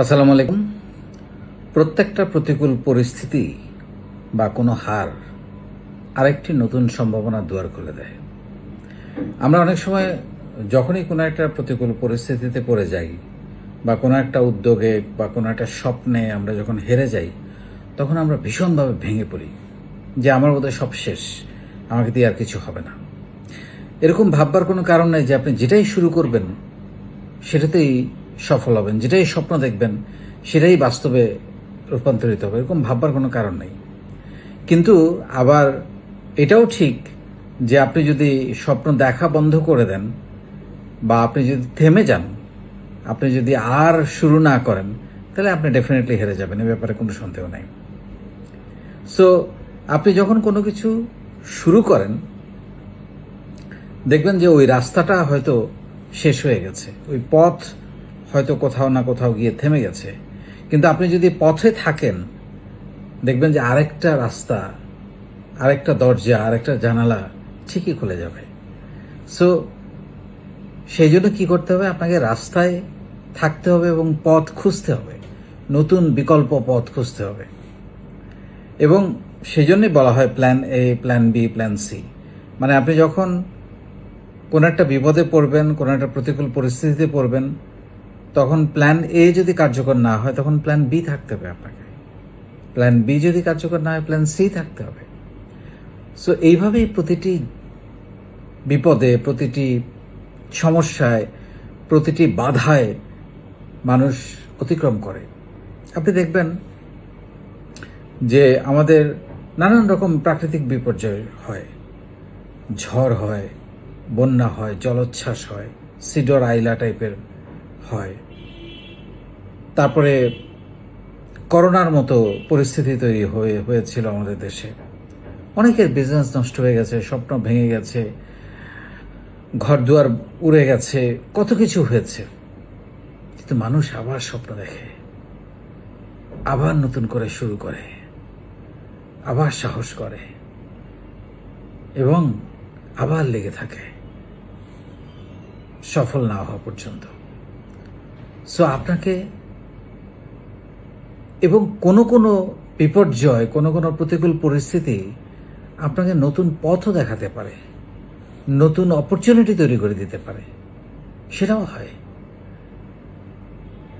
আসসালামু আলাইকুম। প্রত্যেকটা প্রতিকূল পরিস্থিতি বা কোনো হার আরেকটি নতুন সম্ভাবনা দুয়ার খুলে দেয়। আমরা অনেক সময় যখনই কোনো একটা প্রতিকূল পরিস্থিতিতে পড়ে যাই বা কোনো একটা উদ্যোগে বা কোনো একটা স্বপ্নে আমরা যখন হেরে যাই, তখন আমরা ভীষণভাবে ভেঙে পড়ি যে আমার বোধহয় সব শেষ, আমাকে দিয়ে আর কিছু হবে না। এরকম ভাববার কোনো কারণ নেই যে আপনি যেটাই শুরু করবেন, সেটাতেই সফল হবেন, যেটাই স্বপ্ন দেখবেন, সেটাই বাস্তবে রূপান্তরিত হবে, এরকম ভাববার কোনো কারণ নেই। কিন্তু আবার এটাও ঠিক যে আপনি যদি স্বপ্ন দেখা বন্ধ করে দেন বা আপনি যদি থেমে যান, আপনি যদি আর শুরু না করেন, তাহলে আপনি ডেফিনেটলি হেরে যাবেন, এ ব্যাপারে কোনো সন্দেহ নেই। সো আপনি যখন কোনো কিছু শুরু করেন, দেখবেন যে ওই রাস্তাটা হয়তো শেষ হয়ে গেছে, ওই পথ হয়তো কোথাও না কোথাও গিয়ে থেমে গেছে। কিন্তু আপনি যদি পথে থাকেন, দেখবেন যে আরেকটা রাস্তা, আরেকটা দরজা, আরেকটা জানালা ঠিকই খুলে যাবে। সো সেই জন্য কি করতে হবে? আপনাকে রাস্তায় থাকতে হবে এবং পথ খুঁজতে হবে। নতুন বিকল্প পথ খুঁজতে হবে। এবং সেই জন্যই বলা হয় plan A plan B plan C মানে আপনি যখন কোনো একটা বিপদে পড়বেন, কোনো একটা প্রতিকূল পরিস্থিতিতে পড়বেন তখন প্ল্যান এ যদি কার্যকর না হয়, তখন প্ল্যান বি থাকতে হবে আপনাকে। প্ল্যান বি যদি কার্যকর না হয় প্ল্যান সি থাকতে হবে। সো এইভাবেই প্রতিটি বিপদে, প্রতিটি সমস্যায়, প্রতিটি বাধায় মানুষ অতিক্রম করে। আপনি দেখবেন যে আমাদের নানান রকম প্রাকৃতিক বিপর্যয় হয়। ঝড় হয়, বন্যা হয়, জলোচ্ছ্বাস হয়, সিডর আইলা টাইপের হয়। তারপরে করোনার মতো পরিস্থিতি তৈরি হয়ে, হয়েছিল আমাদের দেশে। অনেকের বিজনেস নষ্ট হয়ে গেছে, স্বপ্ন ভেঙে গেছে ঘর দুয়ার উড়ে গেছে, কত কিছু হয়েছে। কিন্তু মানুষ আবার স্বপ্ন দেখে, আবার নতুন করে শুরু করে, আবার সাহস করে এবং আবার লেগে থাকে, সফল না হওয়া পর্যন্ত। সো আপনাকে এবং কোনো কোনো বিপর্যয়, কোনো কোনো প্রতিকূল পরিস্থিতি আপনাকে নতুন পথও দেখাতে পারে, নতুন অপরচুনিটি তৈরি করে দিতে পারে। সেটাও হয়।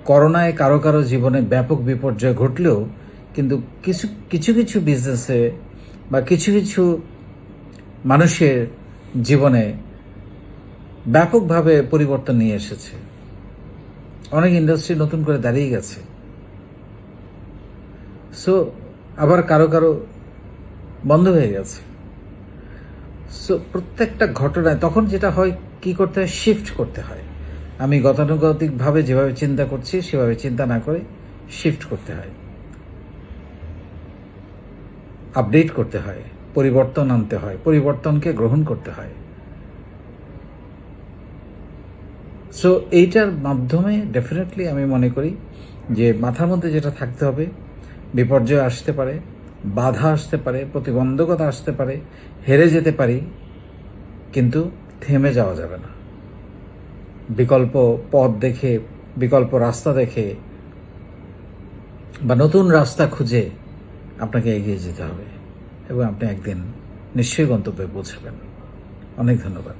করোনায় কারও কারও জীবনে ব্যাপক বিপর্যয় ঘটলেও কিন্তু কিছু কিছু কিছু বিজনেসে বা কিছু কিছু মানুষের জীবনে ব্যাপকভাবে পরিবর্তন নিয়ে এসেছে। অনেক ইন্ডাস্ট্রি নতুন করে দাঁড়িয়ে গেছে। সো আবার কারও কারও বন্ধ হয়ে গেছে। সো প্রত্যেকটা ঘটনায় তখন যেটা হয়, কি করতে হয়? শিফট করতে হয়। আমি গতানুগতিকভাবে যেভাবে চিন্তা করছি, সেভাবে চিন্তা না করে শিফট করতে হয়। আপডেট করতে হয়। পরিবর্তন আনতে হয়। পরিবর্তনকে গ্রহণ করতে হয়। সো এইটার মাধ্যমে ডেফিনেটলি আমি মনে করি যে মাথার মধ্যে যেটা থাকতে হবে বিপর্যয় আসতে পারে, বাধা আসতে পারে, প্রতিবন্ধকতা আসতে পারে, হেরে যেতে পারি, কিন্তু থেমে যাওয়া যাবে না। বিকল্প পথ দেখে, বিকল্প রাস্তা দেখে বা নতুন রাস্তা খুঁজে আপনাকে এগিয়ে যেতে হবে এবং আপনি একদিন নিশ্চয়ই গন্তব্যে পৌঁছাবেন। অনেক ধন্যবাদ।